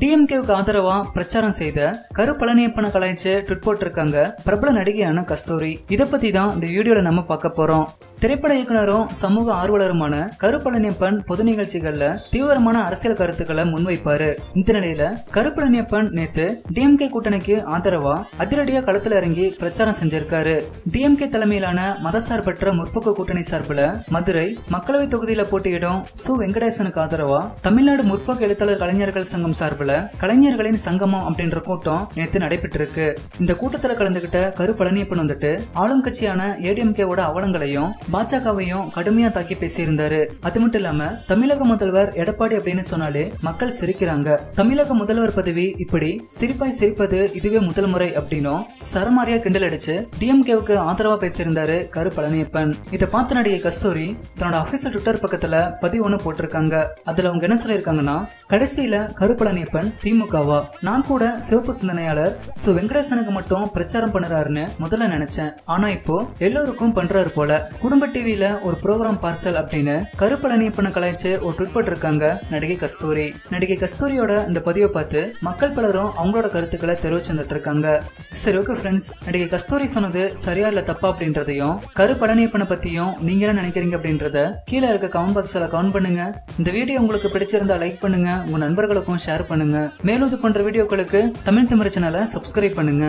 டிஎம்கேவுக்கு ஆதரவா பிரச்சாரம் செய்த கரு பழனியப்பனை கலாய்ச்சு ட்விட் போட்டிருக்காங்க பிரபல நடிகையான கஸ்தூரி. இதை பத்தி தான் இந்த வீடியோல நம்ம பார்க்க போறோம். திரைப்பட இயக்குனரும் சமூக ஆர்வலருமான கரு பழனியப்பன் பொது நிகழ்ச்சிகள்ல தீவிரமான அரசியல் கருத்துக்களை முன்வைப்பாரு. இந்த நிலையில கரு பழனியப்பன் நேத்து டிஎம்கே கூட்டணிக்கு ஆதரவா அதிரடியா களத்துல இறங்கி பிரச்சாரம் செஞ்சிருக்காரு. டிஎம்கே தலைமையிலான மதசார்பற்ற முற்போக்கு கூட்டணி சார்பில் மதுரை மக்களவை தொகுதியில போட்டியிடும் சு வெங்கடேசனுக்கு ஆதரவா தமிழ்நாடு முற்போக்கு எழுத்தாளர் கலைஞர்கள் சங்கம் சார்பில் கலைஞர்களின் சங்கமம் அப்படின்ற கூட்டம் நேத்து நடைபெற்றிருக்கு. இந்த கூட்டத்துல கலந்துகிட்ட கரு பழனியப்பன் வந்துட்டு ஆளும் கட்சியான ஏடிஎம்கேவோட அவலங்களையும் பாஜகவையும் கடுமையா தாக்கி பேசியிருந்தாரு. அது மட்டும் இல்லாம தமிழக முதல்வர் எடப்பாடி அப்படின்னு சொன்னாலே மக்கள் சிரிக்கிறாங்க. தமிழக முதல்வர் பதவி இப்படி சிரிப்பாய் சிரிப்பது இதுவே முதல் முறை அப்படின்னும் சரமாரியா கிண்டல் அடிச்சு டிஎம்கேவுக்கு ஆதரவா பேசியிருந்தாரு கரு பழனியப்பன். இதை பார்த்த நடிகை கஸ்தூரி தன்னோட அபிஷியல் ட்விட்டர் பக்கத்துல பதிவு ஒன்று போட்டிருக்காங்க. அதுல அவங்க என்ன சொல்லியிருக்காங்கன்னா கடைசியில கரு பழனியப்பன் திமுகவா? நான் கூட சிவப்பு சிந்தனையாளர். சு வெங்கடேசனுக்கு மட்டும் பிரச்சாரம் பண்ணுறாருன்னு முதல்ல நினைச்சேன். ஆனா இப்போ எல்லோருக்கும் பண்றாரு போல. குடும்ப டிவியில ஒரு ப்ரோக்ராம் பார்சல் அப்படின்னு கருப்பழனி பண்ண கலாய்ச்சி ஒரு ட்விட் போட்டிருக்காங்க நடிகை கஸ்தூரி. நடிகை கஸ்தூரியோட இந்த பதிவை பார்த்து மக்கள் பலரும் அவங்களோட கருத்துக்களை தெரிவிச்சு வந்துட்டு இருக்காங்க சரி ஓகே ஃப்ரெண்ட்ஸ் நடிகை கஸ்தூரி சொன்னது சரியா இல்ல தப்பா அப்படின்றதையும் கரு பழனியப்பனை பத்தியும் நீங்க என்ன நினைக்கிறீங்க அப்படின்றத கீழே இருக்க கமெண்ட் பாக்ஸ்ல கமெண்ட் பண்ணுங்க. இந்த வீடியோ உங்களுக்கு பிடிச்சிருந்தா லைக் பண்ணுங்க. உங்க நண்பர்களுக்கும் ஷேர் பண்ணுங்க. பண்ணுங்க. மேலும் இது போன்ற வீடியோக்களுக்கு தமிழ் தமிழ் சேனலை சப்ஸ்கிரைப் பண்ணுங்க.